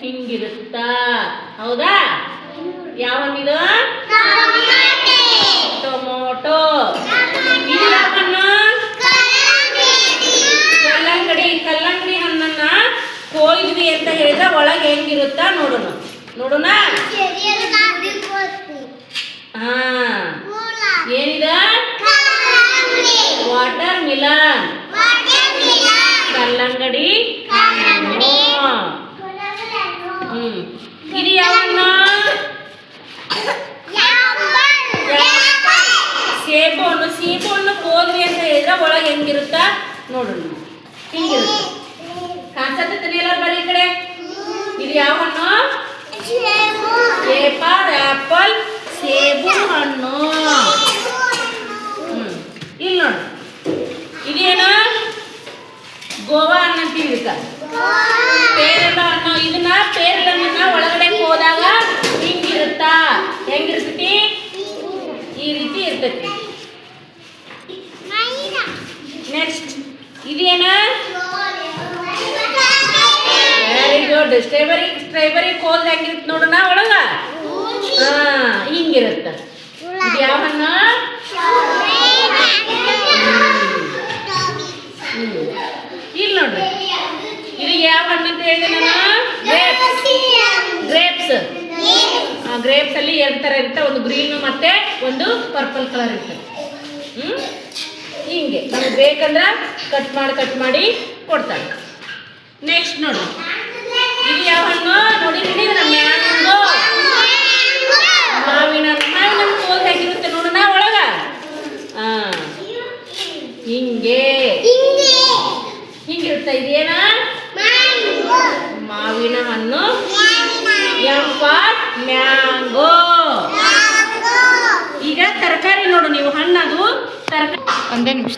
ಹಿಂಗಿರುತ್ತ. ಹೌದಾ? ಯಾವ ಹಣ್ಣಿದು ಟೊಮೊಟೊ ಕಲ್ಲಂಗಡಿ. ಕಲ್ಲಂಗಡಿ ಹಣ್ಣನ್ನ ಕೊಯ್ದ್ವಿ ಅಂತ ಹೇಳಿದ್ರೆ ಒಳಗೆ ಹೆಂಗಿರುತ್ತ ನೋಡೋಣ. ನೋಡೋಣ? ಹಾ. ಏನಿದ? ವಾಟರ್ ಮಿಲನ್ ಕಲ್ಲಂಗಡಿ ಹಣ್ಣು. ಹ್ಮ್ ಇದು ಯಾವ ಹಣ್ಣು ಸೇಬು ಹಣ್ಣು ಹಣ್ಣು ಹೋದ್ವಿ ಅಂತ ಹೇಳಿದ್ರೆ ಒಳಗೆ ಹೆಂಗಿರುತ್ತ? ನೋಡೋಣ. ಹಿಂಗಿರುತ್ತೆ. ಕಾಣಿಸತ್ತೆ ಎಲ್ಲರೂ ಬರೀ ಕಡೆ? ಇದು ಯಾವ ಹಣ್ಣು? ಪೇಪರ್ ಆಪಲ್ ಸೇಬು ಹಣ್ಣು. ಇಲ್ಲಿ ನೋಡಿ. ಇದೇನು? ಗೋವಾ ಹಣ್ಣು ಅಂತೀವಿ ಇದಕ್ಕೆ ಪೇರಲ ಹಣ್ಣು. ಇದನ್ನ ಪೇರಲ ಹಣ್ಣನ್ನ ಒಳಗಡೆ ಹೋದಾಗ ಹಿಂಗಿರುತ್ತಾ? ಹೆಂಗಿರ್ತೈತಿ? ಈ ರೀತಿ ಇರ್ತೈತಿ. ನೆಕ್ಸ್ಟ್ ಇದೇನಾ? ವೆರಿ ಗುಡ್ ಸ್ಟ್ರೈಬರಿ ಸ್ಟ್ರೈಬರಿ ಕೋಲ್ ಹೆಂಗಿರುತ್ತೆ ನೋಡೋಣ ಒಳಗ? ಹಾ ಹಿಂಗಿರುತ್ತೆ. ಇದು ಯಾವ ಹಣ್ಣು? ಇಲ್ಲಿ ನೋಡ್ರಿ ಇದು ಯಾವ ಹಣ್ಣು ಅಂತ ಹೇಳಿದೆ ನಾನು? ಗ್ರೇಪ್ಸ್ ಗ್ರೇಪ್ಸ್ ಗ್ರೇಪ್ಸ್ ಅಲ್ಲಿ ಎರಡು ಥರ ಇರುತ್ತೆ. ಒಂದು ಗ್ರೀನ್ ಮತ್ತೆ ಒಂದು ಪರ್ಪಲ್ ಕಲರ್ ಇರುತ್ತೆ. ಹ್ಮ್? ಹಿಂಗೆ. ನಮ್ಗೆ ಬೇಕಂದ್ರೆ ಕಟ್ ಮಾಡಿ ಕಟ್ ಮಾಡಿ ಕೊಡ್ತಾರೆ ನೆಕ್ಸ್ಟ್ ನೋಡಿ. ಇದು ಯಾವ ಹಣ್ಣು? ನೋಡಿ ಹಿಡಿದ್ರ ಮ್ಯಾಂಗೋ. ಮಾವಿನ ಹಣ್ಣು. ಮಾವಿನ ಕೋಲ್ ಹೇಗಿರುತ್ತೆ ನೋಡೋಣ ಒಳಗ. ಹಾ ಹಿಂಗೆ. ಹಿಂಗಿರುತ್ತೆ ಇದೇನ? ಮಾವಿನ ಹಣ್ಣು. ಎಂ ಮ್ಯಾ ಒಂದೇ ನಿಮಿಷ